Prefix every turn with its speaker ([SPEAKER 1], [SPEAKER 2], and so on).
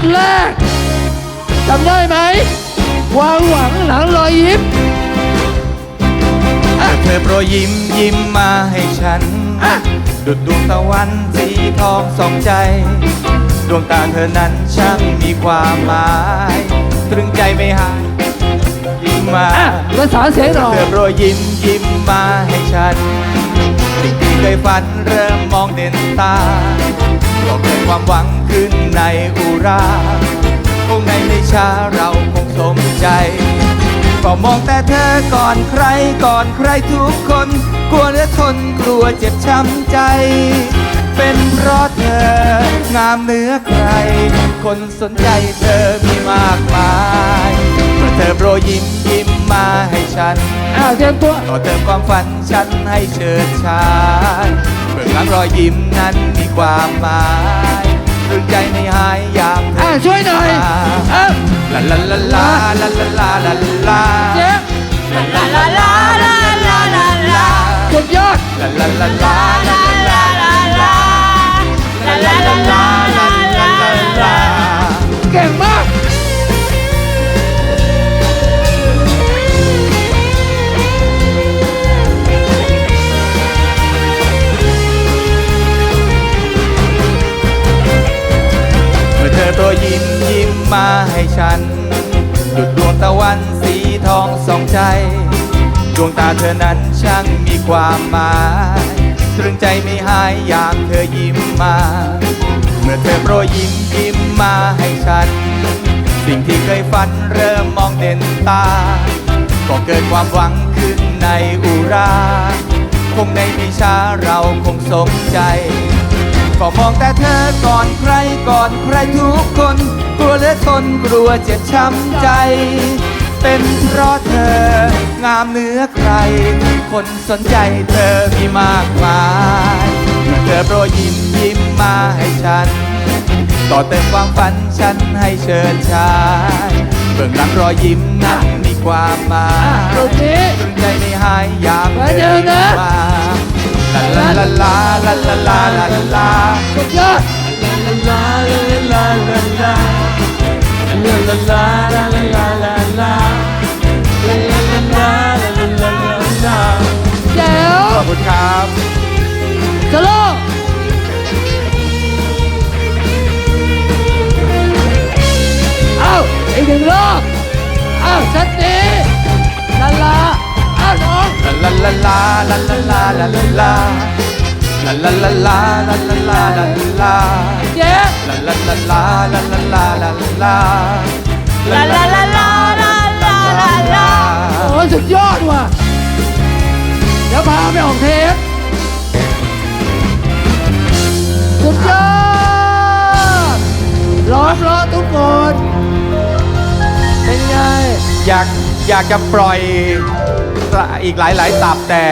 [SPEAKER 1] ดแรกจำได้ไหมความหวังหลังรอยยิ้ม
[SPEAKER 2] เธอโปรยยิ้มยิ้มมาให้ฉัน
[SPEAKER 1] อะ
[SPEAKER 2] ดุดดวงตะวันสีทองส่องใจ ดวงตาเธอนั้นช่างมีความหมาย ตรึงใจไม่หายยิ้มมา
[SPEAKER 1] อะภาษานเสียงหน่อย
[SPEAKER 2] เธอโปรยยิ้มยิ้มมาให้ฉันสิ่งที่เคยฝันเริ่มมองเด่นตา ก็เกิดความหวังขึ้นในอุราคงในไม่ช้าเราคงสมใจก็มองแต่เธอก่อนใครก่อนใครทุกคน กลัวเหลือทนกลัวเจ็บช้ำใจ เป็นเพราะเธองามเหนือใคร คนสนใจเธอมีมากมายเมื่อเธอโปรยยิ้มยิ้มมาให้ฉัน
[SPEAKER 1] อ้าวเตรียมตัว
[SPEAKER 2] ก็เติมความฝันฉันให้เชิดชาย เบื้องหลังรอยยิ้มนั้นมีความหมายตรึงใจไม่หายอยากเธ
[SPEAKER 1] อะ
[SPEAKER 2] อ
[SPEAKER 1] ช่วยหน่อยเอ้า
[SPEAKER 2] ลาลาลาลาลาลาลาลาลา
[SPEAKER 1] เจ๊
[SPEAKER 2] ลาลาลาลาลาลาลา
[SPEAKER 1] สุดยอด
[SPEAKER 2] ลาลาลาลาลาลาลาลาลาลาลาลาลาลาลาลา
[SPEAKER 1] เก่งมาก
[SPEAKER 2] ยิ้มยิ้มมาให้ฉันดุดดวงตะวันสีทองสองใจ ดวงตาเธอนั้นช่างมีความหมายตรึงใจไม่หายอยากเธอยิ้มมา เมื่อเธอโปรยยิ้มยิ้มมาให้ฉัน สิ่งที่เคยฝันเริ่มมองเด่นตา ก็เกิดความหวังขึ้นในอุรา คงในไม่ช้าเราคงสมใจ ก็มองแต่เธอก่อนใครก่อนใครทุกคน กลัวเหลือทนกลัวเจ็บช้ำใจ เป็นเพราะเธองามเหนือใคร คนสนใจเธอมีมากมายเมื่อเธอโปรยยิ้มยิ้มมาให้ฉัน ต่อเติมความฝันฉันให้เชิญชายเบื้องหลังรอยยิ้มนั้นมีความหมาย
[SPEAKER 1] ตรงนี้
[SPEAKER 2] ตรึงใจไม่หายอยาก
[SPEAKER 1] เหมือนเดิมนะ
[SPEAKER 2] มาลาลาลาลา ลาลาลาลาลา
[SPEAKER 1] สุดยอด
[SPEAKER 2] ลาลาลาลาลาลาลาลาลาลาลาลาลาลาลาลาลาลาลา
[SPEAKER 1] แจ๋ว
[SPEAKER 2] ขอบคุณครับ
[SPEAKER 1] สโลเอ้าอีกหนึ่งรอบเอ้าชัดดีลาลาเอ้าน้อง
[SPEAKER 2] ลาลาลาลาลาลาลา ลาลาลาลาลาลาลาลาลาลา
[SPEAKER 1] เจ๊
[SPEAKER 2] ลาลาลาลาลาลาลาลาลาลาลาลาลาลาลาลาลา
[SPEAKER 1] โอ้ยสุดยอดว่ะเดี๋ยวพาไปออกเทปสุดยอดล้อมล้อทุกคนเป็นไง
[SPEAKER 2] อยากอยากจะปล่อยอีกหลายหลายๆตับแต่